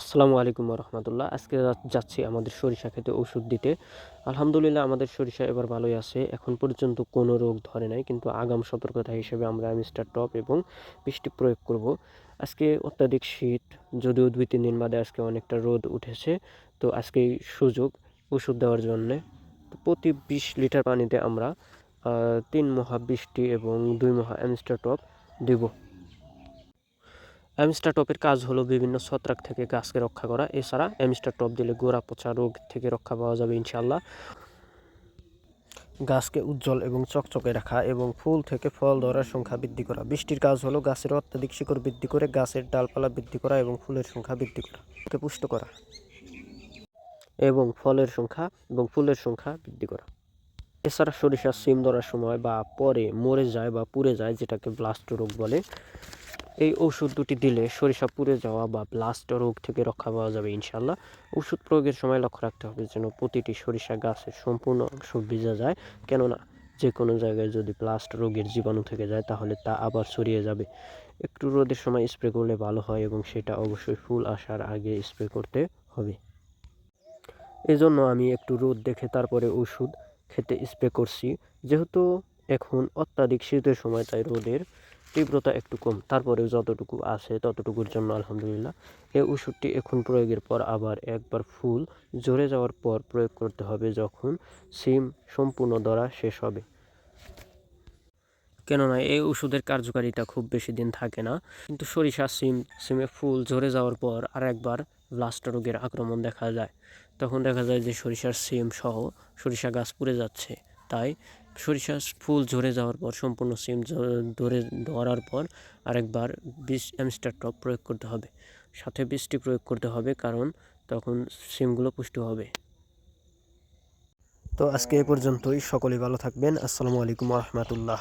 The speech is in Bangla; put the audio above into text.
আসসালামু আলাইকুম রহমতুল্লাহ আজকে যাচ্ছি আমাদের সরিষা খেতে ওষুধ দিতে। আলহামদুলিল্লাহ আমাদের সরিষা এবার ভালোই আছে। এখন পর্যন্ত কোনো রোগ ধরে নাই, কিন্তু আগাম সতর্কতা হিসেবে আমরা মিস্টার টপ এবং বৃষ্টি প্রয়োগ করব। আজকে অত্যাধিক শীত, যদিও দুই তিন দিন বাদে আজকে অনেকটা রোদ উঠেছে। তো আজকে সুযোগ ওষুধ দেওয়ার জন্যে তো প্রতি বিশ লিটার পানিতে আমরা তিন মহা বৃষ্টি এবং দুই মহা অ্যামস্টার টপ দেব। অ্যামস্টার টপের কাজ হলো বিভিন্ন ছত্রাক থেকে গাছকে রক্ষা করা। এছাড়া অ্যামস্টার টপ দিলে গোড়া পচা রোগ থেকে রক্ষা পাওয়া যাবে ইনশাল্লাহ গাছকে উজ্জ্বল এবং চকচকে রাখা এবং ফুল থেকে ফল ধরার সংখ্যা বৃদ্ধি করা। বৃষ্টির কাজ হলো গাছের অত্যাধিক শিকড় বৃদ্ধি করে গাছের ডালপালা বৃদ্ধি করা এবং ফুলের সংখ্যা বৃদ্ধি করা। পুষ্ট করা এবং ফলের সংখ্যা এবং ফুলের সংখ্যা বৃদ্ধি করা। এছাড়া সরিষা সিম ধরার সময় বা পরে মরে যায় বা পুড়ে যায়, যেটাকে ব্লাস্ট রোগ বলে। এই ওষুধ দুটি দিলে সরিষা পুড়ে যাওয়া বা ব্লাস্ট রোগ থেকে রক্ষা পাওয়া যাবে ইনশাল্লাহ ওষুধ প্রয়োগের সময় লক্ষ্য রাখতে হবে যেন প্রতিটি সরিষা গাছের সম্পূর্ণ অংশ ভিজে যায়। কেননা যে কোনো জায়গায় যদি ব্লাস্ট রোগের জীবাণু থেকে যায়, তাহলে তা আবার ছড়িয়ে যাবে। একটু রোদের সময় স্প্রে করলে ভালো হয় এবং সেটা অবশ্যই ফুল আসার আগে স্প্রে করতে হবে। এজন্য আমি একটু রোদ দেখে তারপরে ওষুধ খেতে স্প্রে করছি। যেহেতু এখন অত্যাধিক শীতের সময়, তাই রোদের তীব্রতা একটু কম, তারপরেও যতটুকু আছে ততটুকুর জন্য আলহামদুলিল্লাহ। এই ওষুধটি এখন প্রয়োগের পর আবার একবার ফুল ঝরে যাওয়ার পর প্রয়োগ করতে হবে যখন সিম সম্পূর্ণ ধরা শেষ হবে। কেননা এই ওষুধের কার্যকারিতা খুব বেশি দিন থাকে না। কিন্তু সরিষা সিম, সিমে ফুল ঝরে যাওয়ার পর আর একবার ব্লাস্ট রোগের আক্রমণ দেখা যায়। তখন দেখা যায় যে সরিষার সিম সহ সরিষা গাছ পুড়ে যাচ্ছে। তাই সরিষা ফুল ঝরে যাওয়ার পর, সম্পূর্ণ সিম ধরে ধরার পর আরেকবার বিষ এমস্টার টপ প্রয়োগ করতে হবে। সাথে বৃষ্টি প্রয়োগ করতে হবে কারণ তখন সিমগুলো পুষ্ট হবে। তো আজকে এ পর্যন্তই। সকলেই ভালো থাকবেন। আসসালামু আলাইকুম রহমতুল্লাহ